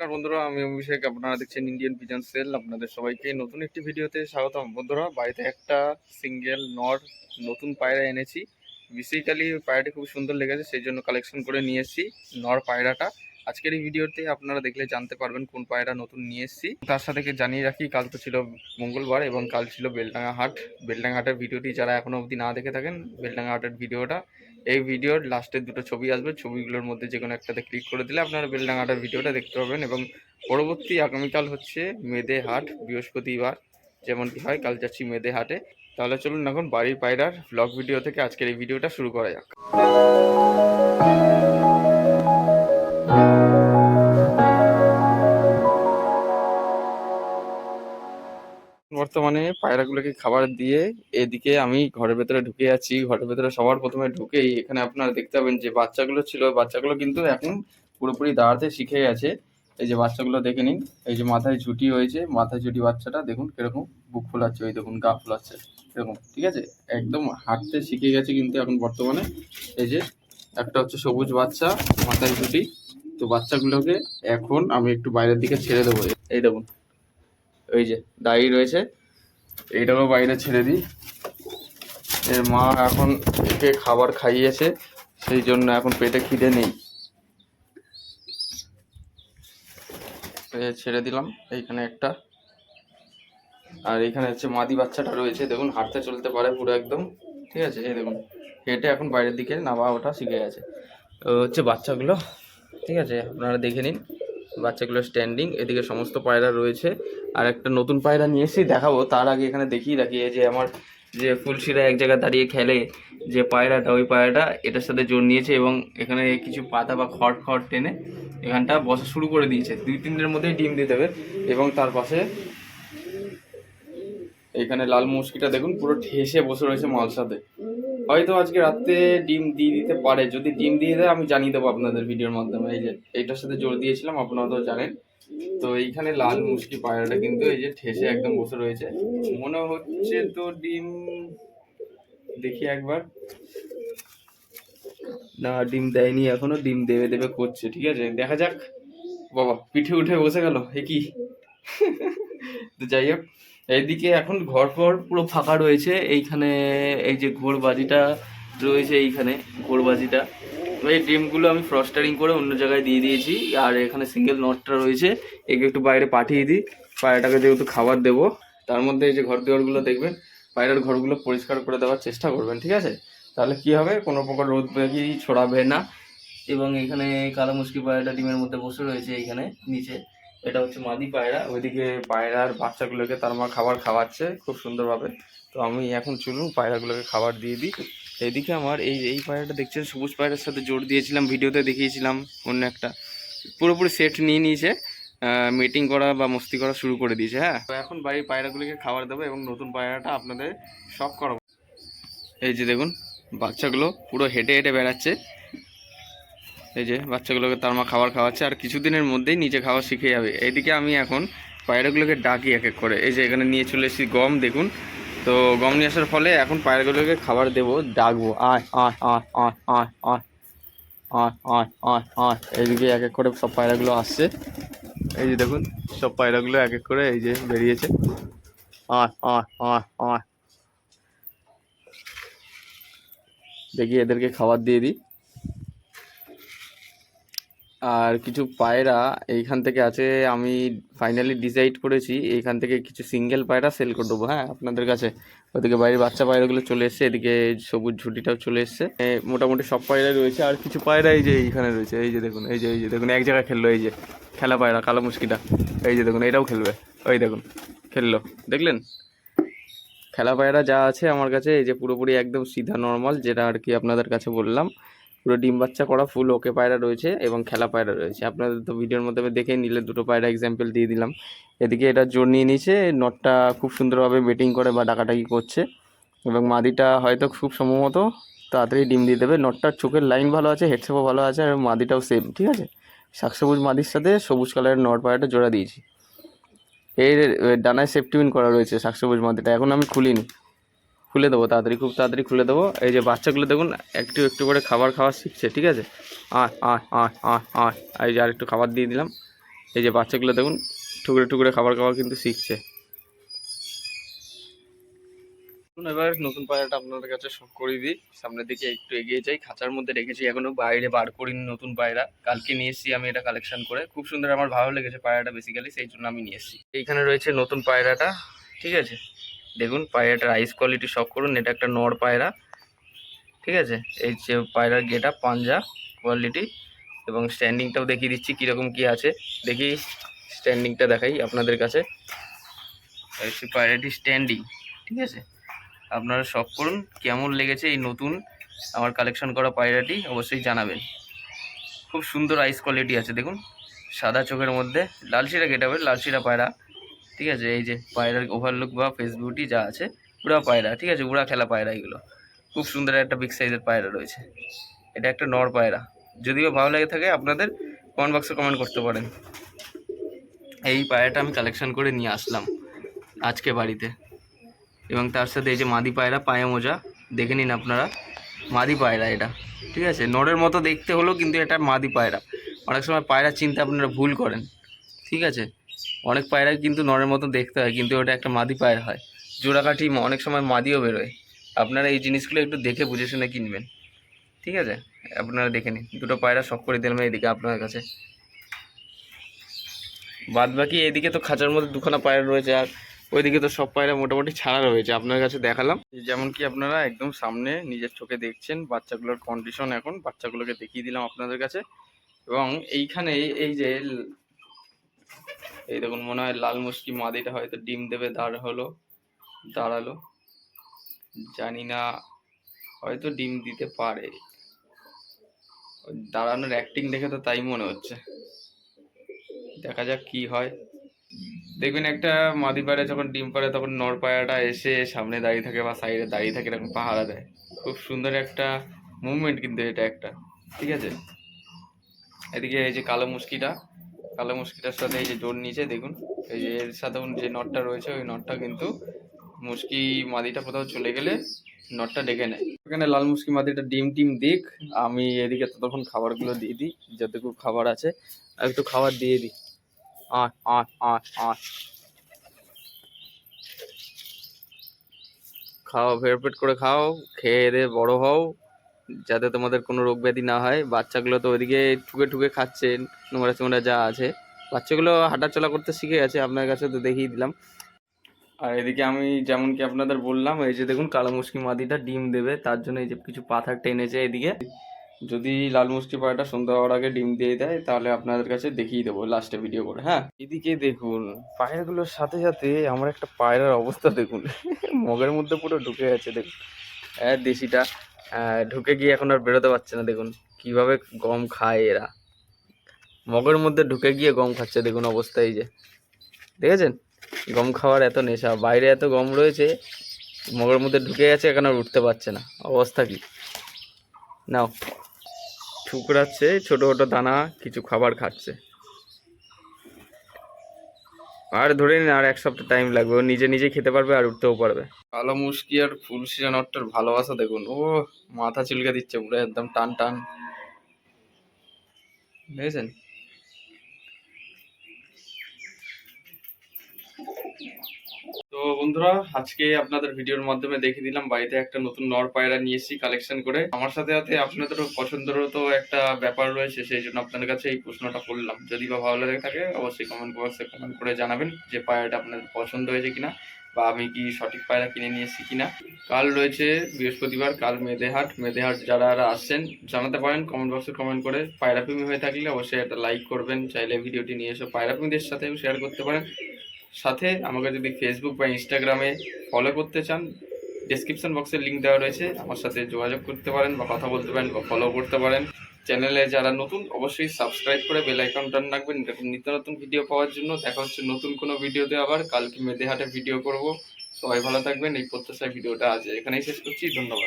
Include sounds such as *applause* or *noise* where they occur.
নমস্কার বন্ধুরা, আমি অভিষেক আপনারা দেখছেন ইন্ডিয়ান পিজন সেল আপনাদের সবাইকে নতুন একটি ভিডিওতে স্বাগতম। বন্ধুরা, বাড়িতে একটা সিঙ্গেল নর নতুন পায়রা এনেছি। বেসিক্যালি পায়রাটি খুব সুন্দর লেগেছে, সেই জন্য কালেকশন করে নিয়েছি নর পায়রাটা। আজকের এই ভিডিওতে আপনারা দেখলে জানতে পারবেন কোন পায়রা নতুন নিয়ে এসেছি। তার সাথে জানিয়ে রাখি, কাল তো ছিল মঙ্গলবার এবং কাল ছিল বেলডাঙ্গা হাট। বেলডাঙ্গা হাটের ভিডিওটি যারা এখনও অবধি না দেখে থাকেন, বেলডাঙ্গা হাটের ভিডিওটা, এই ভিডিওর লাস্টের দুটো ছবি আসবে। ছবিগুলোর মধ্যে যে কোনো একটাতে ক্লিক করে দিলে আপনারা বেলডাঙ্গাটার ভিডিওটা দেখতে পাবেন এবং পরবর্তী আগামীকাল হচ্ছে মেদে হাট, বৃহস্পতিবার যেমনটি হয়, কাল যাচ্ছি মেদে হাটে। তাহলে চলুন এখন বাড়ির পায়রার ব্লগ ভিডিও থেকে আজকের এই ভিডিওটা শুরু করা যাক। বর্তমানে পায়রাগুলোকে খাবার দিয়ে এদিকে আমি ঘরের ভেতরে ঢুকে যাচ্ছি ঘরের ভেতরে সবার প্রথমে ঢুকেই এখানে আপনারা দেখতে পাবেন যে বাচ্চাগুলো ছিল, বাচ্চাগুলো কিন্তু এখন পুরোপুরি দাঁড়াতে শিখে গেছে। এই যে বাচ্চাগুলো দেখে নিন, এই যে মাথায় ঝুটি হয়েছে, মাথায় ঝুটি বাচ্চাটা দেখুন কীরকম বুক ফোলাচ্ছে ওই দেখুন গা ফোলাচ্ছে, এরকম, ঠিক আছে? একদম হাঁটতে শিখে গেছে কিন্তু এখন বর্তমানে। এই যে একটা হচ্ছে সবুজ বাচ্চা, মাথায় ঝুটি, তো বাচ্চাগুলোকে এখন আমি একটু বাইরের দিকে ছেড়ে দেবো। এই দেখুন ওই যে দাঁড়িয়ে রয়েছে। এইটাকেও বাইরে ছেড়ে দিই। এর মা এখন একে খাবার খাইয়েছে, সেই জন্য এখন পেটে খিদে নেই। ছেড়ে দিলাম, এইখানে একটা। আর এইখানে হচ্ছে মাদি বাচ্চাটা রয়েছে, দেখুন হাঁটতে চলতে পারে পুরো একদম, ঠিক আছে? এই দেখুন, হেঁটে এখন বাইরের দিকে নামা ওঠা শিখে গেছে। হচ্ছে বাচ্চাগুলো, ঠিক আছে? আপনারা দেখে নিন, বাচ্চাগুলো স্ট্যান্ডিং এদিকে সমস্ত পায়রা রয়েছে। আর একটা নতুন পায়রা নিয়ে এসেছি, দেখাবো। তার আগে এখানে দেখিয়ে রাখি, এই যে আমার যে ফুলশিরা এক জায়গায় দাঁড়িয়ে খেলে যে পায়রাটা, ওই পায়রাটা, এটার সাথে জোর নিয়েছে এবং এখানে কিছু পাতা বা খড় খড় টেনে এখানটা বসা শুরু করে দিয়েছে। দুই তিন দিনের মধ্যেই ডিম দিয়ে দেবে এবং তার পাশে এখানে লাল মুশকিটা দেখুন, পুরো ঠেসে বসে রয়েছে মাল সাথে হয়তো আজকে রাত্রে ডিম দিয়ে দিতে পারে। যদি ডিম দিয়ে দেয়, আমি জানিয়ে দেবো আপনাদের ভিডিওর মাধ্যমে। এই যে এইটার সাথে জোর দিয়েছিলাম আপনারা তো জানেন। তো এইখানে লাল মুশকি পায়রাটা কিন্তু এই যে ঠেসে একদম বসে রয়েছে। মনে হচ্ছে তো ডিম দেখি একবার। না ডিম দেয়নি এখনও ডিম দেবে দেবে করছে ঠিক আছে? দেখা যাক। বাবা পিঠে উঠে বসে গেল এ কি? তো যাই হোক এইদিকে এখন ঘর ফর পুরো ফাঁকা রয়েছে এইখানে এই যে ঘোরবাজিটা রয়েছে এইখানে ঘোরবাজিটা। এই ডিমগুলো আমি ফ্রস্টারিং করে অন্য জায়গায় দিয়ে দিয়েছি, আর এখানে সিঙ্গেল নটটা রয়েছে, একে একটু বাইরে পাঠিয়ে দিই। পায়রাটাকে যেহেতু খাবার দেবো, তার মধ্যে এই যে ঘর দুয়ারগুলো দেখবেন, পায়রার ঘরগুলো পরিষ্কার করে দেওয়ার চেষ্টা করবেন, ঠিক আছে? তাহলে কি হবে? কোনো প্রকার রোদ বেগি ছড়াবে না। এবং এখানে কালো মুশকি পায়রাটা ডিমের মধ্যে বসে রয়েছে এইখানে নিচে। এটা হচ্ছে মাদি পায়রা, ওইদিকে পায়রার বাচ্চাগুলোকে তার মা খাবার খাওয়াচ্ছে খুব সুন্দরভাবে। তো আমি এখন চলুন পায়রাগুলোকে খাবার দিয়ে দিই। এইদিকে আমার এই এই পায়রাটা দেখছেন? সবুজ পায়রার সাথে জোর দিয়েছিলাম, ভিডিওতে দেখিয়েছিলাম অন্য একটা। পুরোপুরি সেট নিয়ে নিয়েছে মিটিং করা বা মস্তি করা শুরু করে দিয়েছে হ্যাঁ? তো এখন বাড়ির পায়রাগুলিকে খাবার দেবো এবং নতুন পায়রাটা আপনাদের শখ করাবো। এই যে দেখুন, বাচ্চাগুলো পুরো হেঁটে হেঁটে বেড়াচ্ছে। এই যে বাচ্চাগুলোকে তার মা খাবার খাওয়াচ্ছে, আর কিছুদিনের মধ্যেই নিজে খাওয়া শিখে যাবে। এইদিকে আমি এখন পায়রাগুলোকে ডাকি এক এক করে। এই যে এখানে নিয়ে চলে এসেছি গম, দেখুন। তো গম নিয়ে আসার ফলে এখন পায়রাগুলোকে খাবার দেবো ডাকবো আয় আয় আয় আয় আয় আয় আয় আয় আয় আয় এইদিকে এক এক করে সব পায়রাগুলো আসছে এই যে দেখুন সব পায়রাগুলো এক এক করে এই যে বেরিয়েছে আয় আয় আয় আয় দেখি এদেরকে খাবার দিয়ে দিই আর কিছু পায়রা এইখান থেকে আছে, আমি ফাইনালি ডিসাইড করেছি, এইখান থেকে কিছু সিঙ্গেল পায়রা সেল করে দেবো হ্যাঁ আপনাদের কাছে। ওদিকে বাইরের বাচ্চা পায়রাগুলো চলে এসছে, এদিকে সবুজ ঝুটিটাও চলে এসছে। মোটামুটি সব পায়রা রয়েছে, আর কিছু পায়রা এই যে এইখানে রয়েছে, এই যে দেখুন, এই যে এই যে দেখুন, এক জায়গায় খেললো এই যে, খেলা পায়রা, কালো মুশকিটা এই যে দেখুন, এটাও খেলবে, ওই দেখুন, খেললো, দেখলেন? খেলা পায়রা যা আছে আমার কাছে, এই যে পুরোপুরি একদম সিধা নর্মাল যেটা আর কি আপনাদের কাছে বললাম। পুরো ডিম বাচ্চা করা ফুল ওকে পায়রা রয়েছে এবং খেলা পায়রা রয়েছে। আপনাদের তো ভিডিওর মধ্যে আমি দেখে নিলে দুটো পায়রা এক্সাম্পল দিয়ে দিলাম। এদিকে এটা জোর নিয়ে নিয়েছে, নটটা খুব সুন্দরভাবে বেটিং করে বা ডাকাটাকি করছে এবং মাদিটা হয়তো খুব সম্ভবত তাড়াতাড়ি ডিম দিয়ে দেবে। নটটার চোখের লাইন ভালো আছে হেডসেপও ভালো আছে আর মাদিটাও সেম ঠিক আছে? শাকসবুজ মাদির সাথে সবুজ কালারের নট পায়রাটা জোড়া দিয়েছি। এর ডানায় সেফটিউন করা রয়েছে শাকসবুজ মাদিটা, এখন আমি খুলিনি। খুলে দেবো, তাড়াতাড়ি খুব তাড়াতাড়ি খুলে দেবো। এই যে বাচ্চাগুলো দেখুন, একটু একটু করে খাবার খাওয়া শিখছে, ঠিক আছে? আয় আয় আয় আয় এই যে আর একটু খাবার দিয়ে দিলাম। এই যে বাচ্চাগুলো দেখুন, টুকরে টুকরে খাবার খাওয়া কিন্তু শিখছে। এবার নতুন পায়রাটা আপনাদের কাছে শো করে দিই। সামনের দিকে একটু এগিয়ে যাই, খাঁচার মধ্যে রেখেছি, এখনও বাইরে বার করিনি নতুন পায়রা। কালকে নিয়ে এসেছি আমি এটা কালেকশন করে। খুব সুন্দর, আমার ভালো লেগেছে পায়রাটা বেসিক্যালি সেই জন্য আমি নিয়ে এসেছি। এইখানে রয়েছে নতুন পায়রাটা, ঠিক আছে? দেখুন, পায়রাটার আইস কোয়ালিটি সব করুন, এটা একটা নর পায়রা, ঠিক আছে? এই যে পায়রার গেটা পাঞ্জা কোয়ালিটি এবং স্ট্যান্ডিংটাও দেখিয়ে দিচ্ছি কীরকম কি আছে। দেখি স্ট্যান্ডিংটা দেখাই আপনাদের কাছে। পায়রাটি স্ট্যান্ডিং ঠিক আছে? আপনারা শখ করুন, কেমন লেগেছে এই নতুন, আমার কালেকশন করা পায়রাটি অবশ্যই জানাবেন। খুব সুন্দর আইস কোয়ালিটি আছে, দেখুন। সাদা চোখের মধ্যে, লালশিরা গেটাবে লালশিরা পায়রা। ঠিক আছে? এই যে পায়রার ওভারলুক বা ফেস বিউটি যা আছে উড়া পায়রা, ঠিক আছে? উড়া খেলা পায়রা এগুলো। খুব সুন্দর একটা বিগ সাইজের পায়রা রয়েছে। এটা একটা নর পায়রা। যদিও ভালো লেগে থাকে, আপনাদের কমেন্ট বক্সে কমেন্ট করতে পারেন। এই পায়রাটা আমি কালেকশন করে নিয়ে আসলাম আজকে বাড়িতে। এবং তার সাথে এই যে মাদি পায়রা, পায়ে মোজা, দেখে নিন আপনারা। মাদি পায়রা এটা, ঠিক আছে? নরের মতো দেখতে হলেও কিন্তু এটা মাদি পায়রা। অনেক সময় পায়রা চিনতে আপনারা ভুল করেন, ঠিক আছে? অনেক পায়রা কিন্তু নরের মতো দেখতে হয়, কিন্তু ওটা একটা মাদি পায়রা হয়। জোড়াকাঠি অনেক সময় মাদিও বেরোয়। আপনারা এই জিনিসগুলো একটু দেখে বুঝে শুনে কিনবেন। ঠিক আছে? আপনারা দেখে নিন। দুটো পায়রা শখ করে দিলাম এদিকে আপনার কাছে। বাদ বাকি এদিকে তো খাঁচার মধ্যে দুখানা পায়রা রয়েছে, আর ওইদিকে তো সব পায়রা মোটামুটি ছাড়া রয়েছে। আপনার কাছে দেখালাম। যেমন কি আপনারা একদম সামনে নিজের চোখে দেখছেন, বাচ্চাগুলোর কন্ডিশন এখন, বাচ্চাগুলোকে দেখিয়ে দিলাম আপনাদের কাছে। এবং এইখানে এই যে এই দেখুন, মনে হয় লাল মুশকি মাদিটা হয়তো ডিম দেবে, দাঁড় হলো, দাঁড়াল। জানি না, হয়তো ডিম দিতে পারে। দাঁড়ানোর অ্যাক্টিং দেখে তো তাই মনে হচ্ছে। দেখা যাক কি হয়। দেখবেন একটা মাদি পায়রা যখন ডিম পাড়ে, তখন নর পায়রাটা এসে সামনে দাঁড়িয়ে থাকে বা সাইডে দাঁড়িয়ে থাকে, এরকম পাহারা দেয়। খুব সুন্দর একটা মুভমেন্ট কিন্তু এটা একটা। ঠিক আছে? এদিকে এই যে কালো মুশকিটা কালো মুশকিটার সাথে এই যে জোর নিচে দেখুন, এই যে এর সাথে যে নটটা রয়েছে, ওই নটটা কিন্তু মুশকি মাদিটা কোথাও চলে গেলে নটটা ডেকে নেয়। এখানে লাল মুশকি মাদিটা ডিম টিম দিক, আমি এদিকে ততক্ষণ খাবারগুলো দিয়ে দিই, যতটুকু খাবার আছে, একটু খাবার দিয়ে দিই। আট আট আট আট খাও ফের পেট করে খাও, খেয়ে দে বড় হও। যাতে তোমাদের কোনো রোগ ব্যাধি না হয়। বাচ্চাগুলো তো ওইদিকে ঠুকে ঠুকে খাচ্ছে নোংরা চোংরা যা আছে। বাচ্চাগুলো হাঁটাচলা করতে শিখে গেছে আপনার কাছে তো দেখিয়ে দিলাম। আর এদিকে আমি যেমন কি আপনাদের বললাম এই যে দেখুন কালো মুশকি মাদিটা ডিম দেবে তার জন্য এই যে কিছু পাথর টেনেছে এদিকে। যদি লাল মুশকি পাড়াটা সন্ধ্যা হওয়ার আগে ডিম দিয়ে দেয় তাহলে আপনাদের কাছে দেখিয়ে দেবো লাস্টে ভিডিও করে হ্যাঁ? এদিকে দেখুন পায়রাগুলোর সাথে সাথে আমার একটা পায়রার অবস্থা দেখুন। *laughs* মগের মধ্যে পুরো ঢুকে গেছে দেখুন। হ্যাঁ দেশিটা। ঢুকে গিয়ে এখন আর বেরোতে পারছে না, দেখুন কীভাবে গম খায় এরা। মগের মধ্যে ঢুকে গিয়ে গম খাচ্ছে, দেখুন অবস্থা এই যে। দেখেছেন? গম খাওয়ার এত নেশা, বাইরে এত গম রয়েছে, মগের মধ্যে ঢুকে গেছে, এখন আর উঠতে পারছে না। অবস্থা কি? নাও, ঠুকরাচ্ছে, ছোটো ছোটো দানা, কিছু খাবার খাচ্ছে। আর ধরে নিন, আর এক সপ্তাহ টাইম লাগবে। ও নিজে নিজে খেতে পারবে আর উঠতেও পারবে। কালো মুশকি আর ফুল নটটার ভালোবাসা দেখুন। ও মাথা চুলকে দিচ্ছে পুরো, একদম টান টান। দেখেছেন? তো বন্ধুরা, আজকে আপনাদের ভিডিওর মাধ্যমে দেখে দিলাম, বাড়িতে একটা নতুন নর পায়রা নিয়ে এসেছি কালেকশন করে। আমার সাথে সাথে আপনাদেরও পছন্দেরও তো একটা ব্যাপার রয়েছে, সেই জন্য আপনাদের কাছে এই প্রশ্নটা করলাম। যদি বা ভালো লেগে থাকে, অবশ্যই কমেন্ট বক্সে কমেন্ট করে জানাবেন যে পায়রাটা আপনাদের পছন্দ হয়েছে কিনা বা আমি কি সঠিক পায়রা কিনে নিয়ে এসেছি কিনা। কাল রয়েছে বৃহস্পতিবার, কাল মেদেহাট। মেদেহাট যারা আসছেন, জানাতে পারেন কমেন্ট বক্সে কমেন্ট করে পায়রা প্রেমী হয়ে থাকলে অবশ্যই একটা লাইক করবেন। চাইলে ভিডিওটি নিয়ে এসে পায়রা প্রেমীদের সাথেও শেয়ার করতে পারেন। সাথে আমাকে যদি ফেসবুক বা ইনস্টাগ্রামে ফলো করতে চান ডেসক্রিপশন বক্সের লিঙ্ক দেওয়া রয়েছে। আমার সাথে যোগাযোগ করতে পারেন বা কথা বলতে পারেন বা ফলো করতে পারেন। চ্যানেলে যারা নতুন, অবশ্যই সাবস্ক্রাইব করে বেল আইকন টান রাখবেন। নিত্য নতুন ভিডিও পাওয়ার জন্য দেখা হচ্ছে নতুন কোনো ভিডিওতে আবার। কালকে মেদেহাটে ভিডিও করব। সবাই ভালো থাকবেন। এই প্রত্যাশায় ভিডিওটা আজ এখানেই শেষ করছি। ধন্যবাদ।